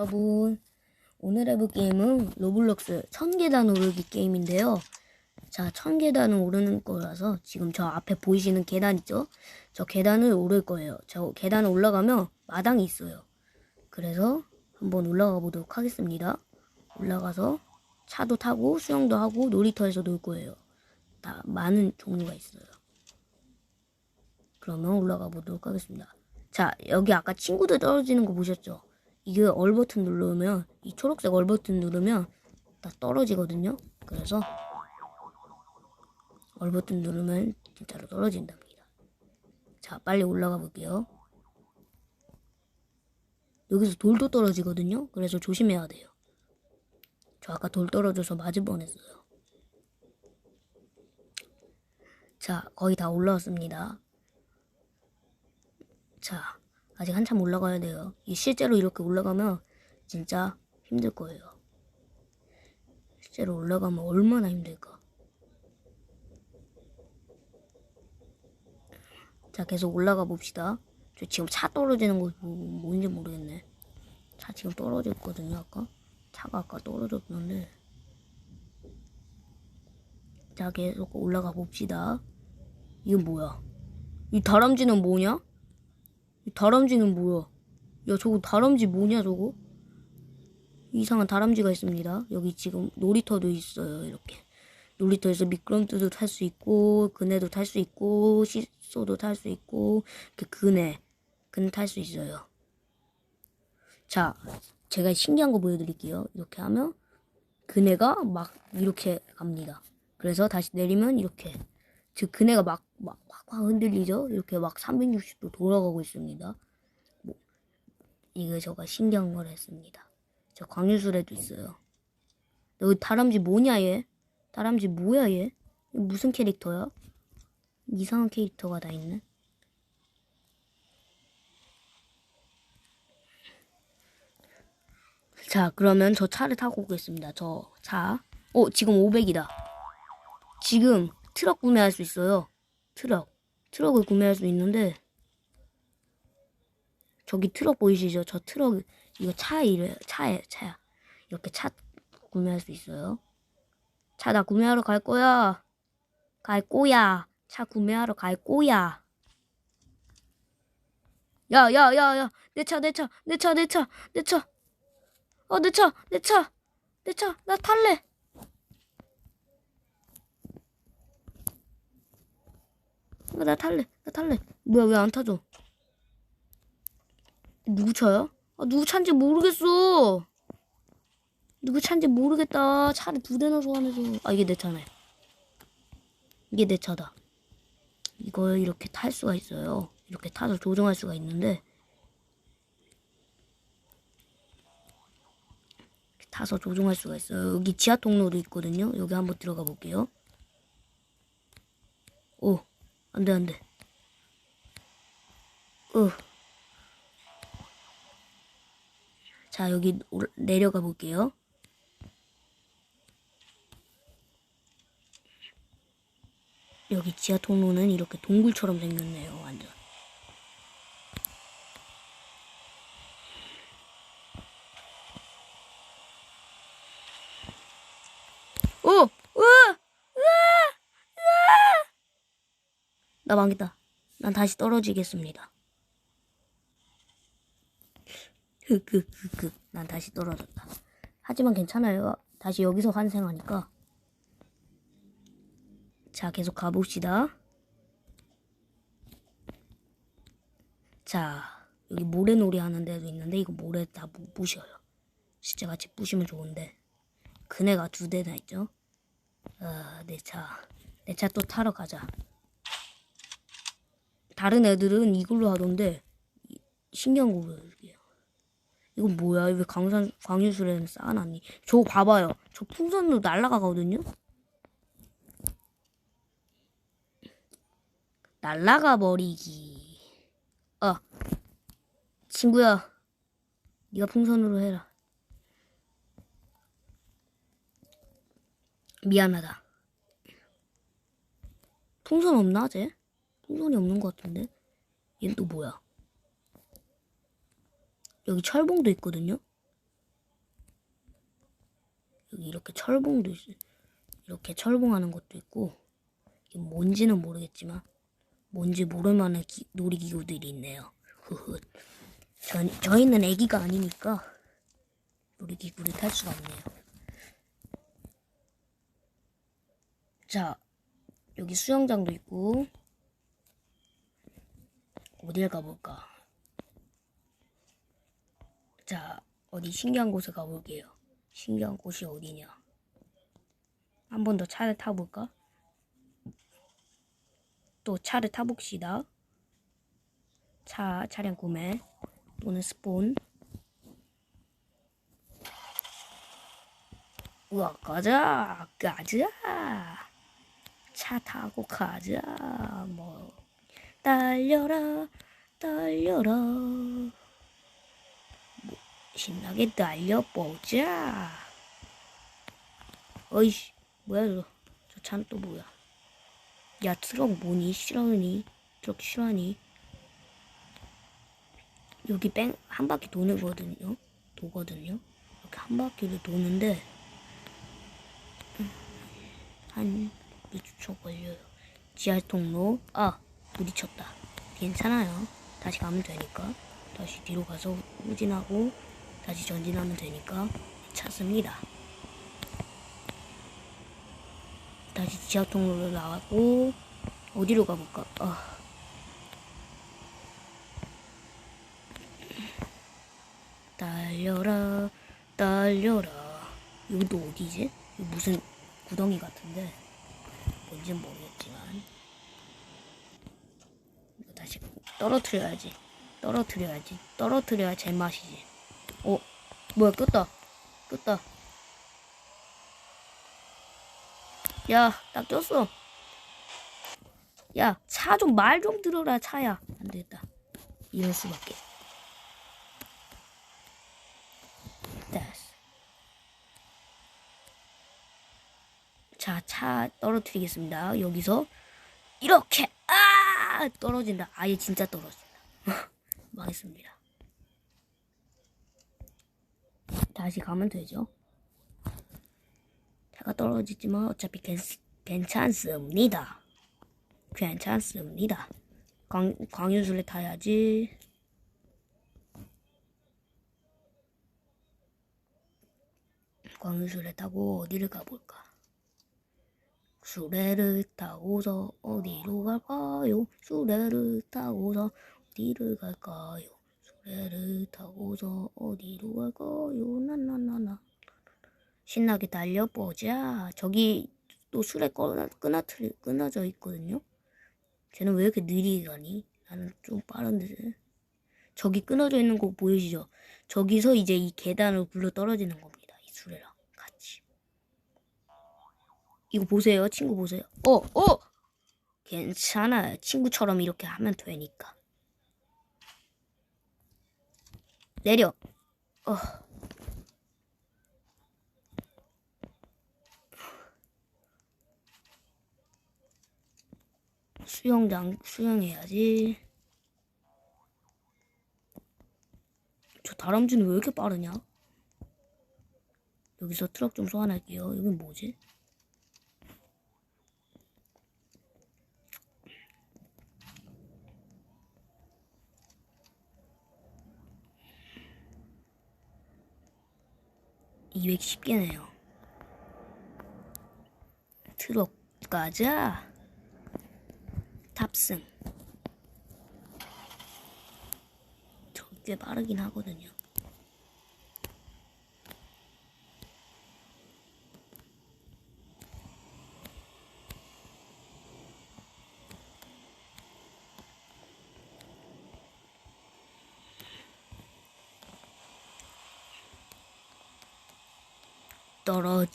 여러분 오늘 해볼 게임은 로블록스 천계단 오르기 게임인데요. 자 천계단을 오르는 거라서 지금 저 앞에 보이시는 계단 있죠? 저 계단을 오를 거예요. 저 계단을 올라가면 마당이 있어요. 그래서 한번 올라가 보도록 하겠습니다. 올라가서 차도 타고 수영도 하고 놀이터에서 놀 거예요. 다 많은 종류가 있어요. 그러면 올라가 보도록 하겠습니다. 자 여기 아까 친구들 떨어지는 거 보셨죠 이게 얼 버튼 누르면 이 초록색 얼 버튼 누르면 다 떨어지거든요. 그래서 얼 버튼 누르면 진짜로 떨어진답니다. 자, 빨리 올라가 볼게요. 여기서 돌도 떨어지거든요. 그래서 조심해야 돼요. 저 아까 돌 떨어져서 맞을 뻔했어요. 자, 거의 다 올라왔습니다. 자, 아직 한참 올라가야 돼요. 이 실제로 이렇게 올라가면 진짜 힘들 거예요. 실제로 올라가면 얼마나 힘들까. 자, 계속 올라가 봅시다. 저 지금 차 떨어지는 거 뭐- 뭔지 모르겠네. 차 지금 떨어졌거든요, 아까. 차가 아까 떨어졌는데. 자, 계속 올라가 봅시다. 이건 뭐야? 이 다람쥐는 뭐냐? 이 다람쥐는 뭐야? 야 저거 다람쥐 뭐냐 저거? 이상한 다람쥐가 있습니다. 여기 지금 놀이터도 있어요. 이렇게 놀이터에서 미끄럼틀도 탈 수 있고 그네도 탈 수 있고 시소도 탈 수 있고 이렇게 그네 그네 탈 수 있어요. 자 제가 신기한 거 보여드릴게요. 이렇게 하면 그네가 막 이렇게 갑니다. 그래서 다시 내리면 이렇게 즉 그네가 막 막 막 흔들리죠. 이렇게 막 360도 돌아가고 있습니다. 뭐 이거 저가 걸 했습니다. 저 광유술에도 있어요. 여기 다람쥐 뭐냐 얘? 다람쥐 뭐야 얘? 무슨 캐릭터야? 이상한 캐릭터가 다 있네. 자, 그러면 저 차를 타고 오겠습니다. 저 차. 어, 지금 500이다. 지금 트럭 구매할 수 있어요. 트럭. 트럭을 구매할 수 있는데 저기 트럭 보이시죠? 저 트럭 이거 차 이래 차에 차야. 이렇게 차 구매할 수 있어요. 차 나 구매하러 갈 거야. 갈 거야. 차 구매하러 갈 거야. 야, 야, 야, 야. 내 차, 내 차, 내 차, 내 차, 내 차. 어, 내 차, 내 차, 내 차. 나 탈래. 어, 나 탈래. 나 탈래. 뭐야, 왜 안 타줘? 누구 차야? 아, 누구 차인지 모르겠어. 누구 차인지 모르겠다. 차를 두 대나 소환해서. 아, 이게 내 차네. 이게 내 차다. 이걸 이렇게 탈 수가 있어요. 이렇게 타서 조정할 수가 있는데. 타서 조정할 수가 있어요. 여기 지하 통로도 있거든요. 여기 한번 들어가 볼게요. 오, 안 돼, 안 돼. 어. 자, 여기 올- 내려가 볼게요. 여기 지하 통로는 이렇게 동굴처럼 생겼네요, 완전. 오! 으아! 으아! 으아! 나 망했다. 난 다시 떨어지겠습니다. 흑흑흑흑. 난 다시 떨어졌다. 하지만 괜찮아요. 다시 여기서 환생하니까. 자, 계속 가봅시다. 자, 여기 모래놀이 하는 데도 있는데 이거 모래 다 부- 부셔요. 진짜 같이 부시면 좋은데. 그네가 두 대나 있죠. 아, 내 차. 내 차 또 타러 가자. 다른 애들은 이걸로 하던데 이- 신기한 거 보여줄게요. 이건 뭐야? 왜 강산 광유술에는 쌓아놨니? 저거 봐봐요. 저 풍선으로 날아가거든요. 날아가 버리기. 아, 친구야, 네가 풍선으로 해라. 미안하다. 풍선 없나 쟤? 풍선이 없는 것 같은데. 얘는 또 뭐야? 여기 철봉도 있거든요. 여기 이렇게 철봉도 있어. 이렇게 철봉하는 것도 있고 이게 뭔지는 모르겠지만 뭔지 모를 만한 기- 놀이기구들이 있네요. 흐흐. 저, 저희는 애기가 아니니까 놀이기구를 탈 수가 없네요. 자, 여기 수영장도 있고 어딜 가볼까? 자, 어디 신기한 곳에 가볼게요. 신기한 곳이 어디냐? 한 번 더 차를 타볼까? 또 차를 타봅시다. 차, 차량 구매 또는 스폰. 우와, 가자! 가자! 차 타고 가자! 뭐, 달려라, 달려라. 뭐, 신나게 달려보자! 어이씨, 뭐야, 저, 저 차는 또 뭐야? 야, 트럭 뭐니? 싫어하니? 트럭 싫어하니? 여기 뺑, 한 바퀴 도는거든요? 도거든요? 이렇게 한 바퀴를 도는데, 음, 한몇 초 걸려요. 지하 통로, 아, 부딪혔다. 괜찮아요. 다시 가면 되니까. 다시 뒤로 가서 후진하고, 다시 전진하면 되니까, 찾습니다. 다시 지하 통로로 나왔고, 어디로 가볼까? 아. 달려라, 달려라. 여기 또 어디지? 무슨 구덩이 같은데. 뭔진 모르겠지만. 다시 떨어뜨려야지. 떨어뜨려야지. 떨어뜨려야 제맛이지. 어, 뭐야, 꼈다. 꼈다. 야, 딱 꼈어. 야, 차 좀 말 좀 들어라, 차야. 안 되겠다. 이럴 수밖에. 됐어. 자, 차 떨어뜨리겠습니다. 여기서 이렇게 아 떨어진다. 아예 진짜 떨어진다. 망했습니다. 다시 가면 되죠. 차가 떨어지지만 어차피 괜, 괜찮습니다. 괜찮습니다. 광, 광유술래 타야지. 광유술래 타고 어디를 가볼까? 수레를 타고서 어디로 갈까요? 수레를 타고서 어디를 갈까요? 수레를 타고서 어디로 갈까요? 나나나나 신나게 달려보자. 저기 또 수레 끊어, 끊어뜨리, 끊어져 있거든요. 쟤는 왜 이렇게 느리게 가니? 나는 좀 빠른데. 저기 끊어져 있는 거 보이시죠? 저기서 이제 이 계단을 굴러 떨어지는 겁니다. 이 수레랑 같이. 이거 보세요. 친구 보세요. 어, 어! 괜찮아요. 친구처럼 이렇게 하면 되니까. 내려. 어. 수영장, 수영해야지. 저 다람쥐는 왜 이렇게 빠르냐? 여기서 트럭 좀 소환할게요. 여긴 뭐지? (210개네요) 트럭 가자 탑승. 저꽤 빠르긴 하거든요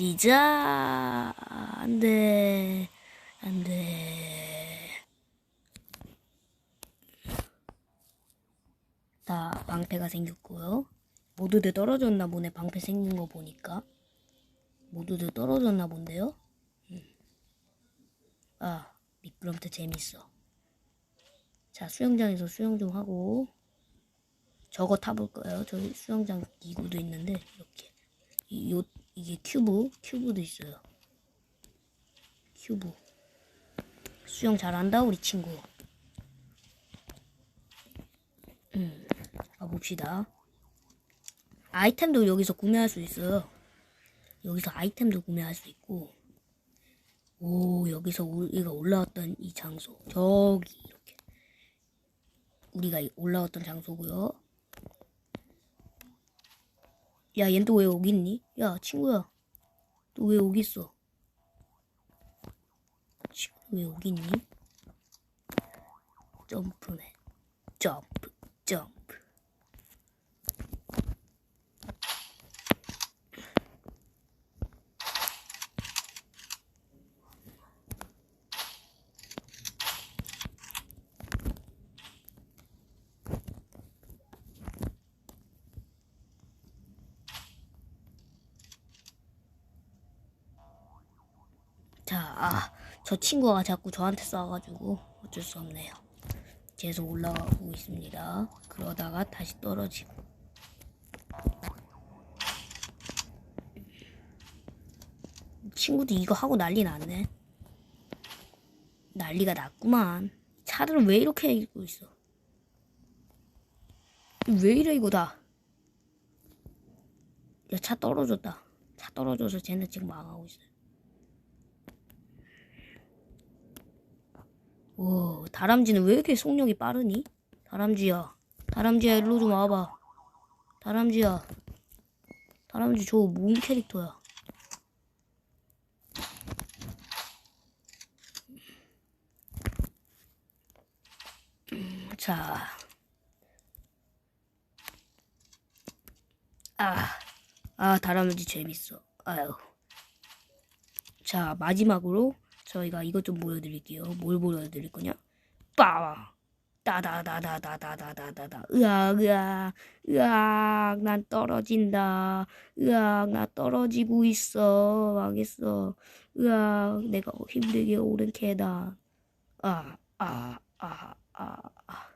떨어지자 안돼. 안 돼. 다 방패가 생겼고요. 모두들 떨어졌나 보네 방패 생긴 거 보니까. 모두들 떨어졌나 본데요? 음. 아 미끄럼틀 재밌어. 자 수영장에서 수영 좀 하고. 저거 타볼 거예요. 저기 수영장 기구도 있는데 이렇게. 이, 요, 이게 큐브, 큐브도 있어요. 큐브. 수영 잘한다 우리 친구. 음, 가봅시다. 아이템도 여기서 구매할 수 있어요. 여기서 아이템도 구매할 수 있고. 오, 여기서 우리가 올라왔던 이 장소. 저기, 이렇게. 우리가 올라왔던 장소고요 야, 얜 또 왜 여기 있니? 야, 친구야. 또왜 여기 있어? 친구 왜 여기 있니? 점프맨. 점프, 점프. 자, 아, 저 친구가 자꾸 저한테 쏴가지고 어쩔 수 없네요. 계속 올라가고 있습니다. 그러다가 다시 떨어지고. 친구도 이거 하고 난리 났네. 난리가 났구만. 차들은 왜 이렇게 입고 있어? 왜 이래 이거 다? 야, 차 떨어졌다. 차 떨어져서 쟤네 지금 망하고 있어요. 오, 다람쥐는 왜 이렇게 속력이 빠르니? 다람쥐야. 다람쥐야, 일로 좀 와봐. 다람쥐야. 다람쥐 저 뭔 캐릭터야? 음, 자. 아, 아, 다람쥐 재밌어. 아유. 자, 마지막으로 저희가 이것 좀 보여드릴게요. 뭘 보여드릴 거냐? 빠와. 따다다다다다다다다다. 으악, 으악, 으악, 난 떨어진다. 으악, 나 떨어지고 있어. 망했어. 으악, 내가 힘들게 오른 계단. 아, 아, 아, 아, 아.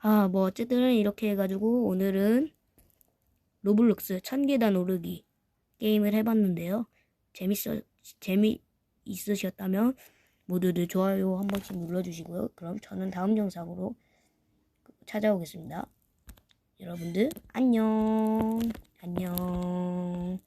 아, 뭐, 어쨌든 이렇게 해가지고 오늘은 로블록스 천계단 오르기 게임을 해봤는데요. 재밌어, 재미, 있으셨다면 모두들 좋아요 한 번씩 눌러주시고요. 그럼 저는 다음 영상으로 찾아오겠습니다. 여러분들 안녕 안녕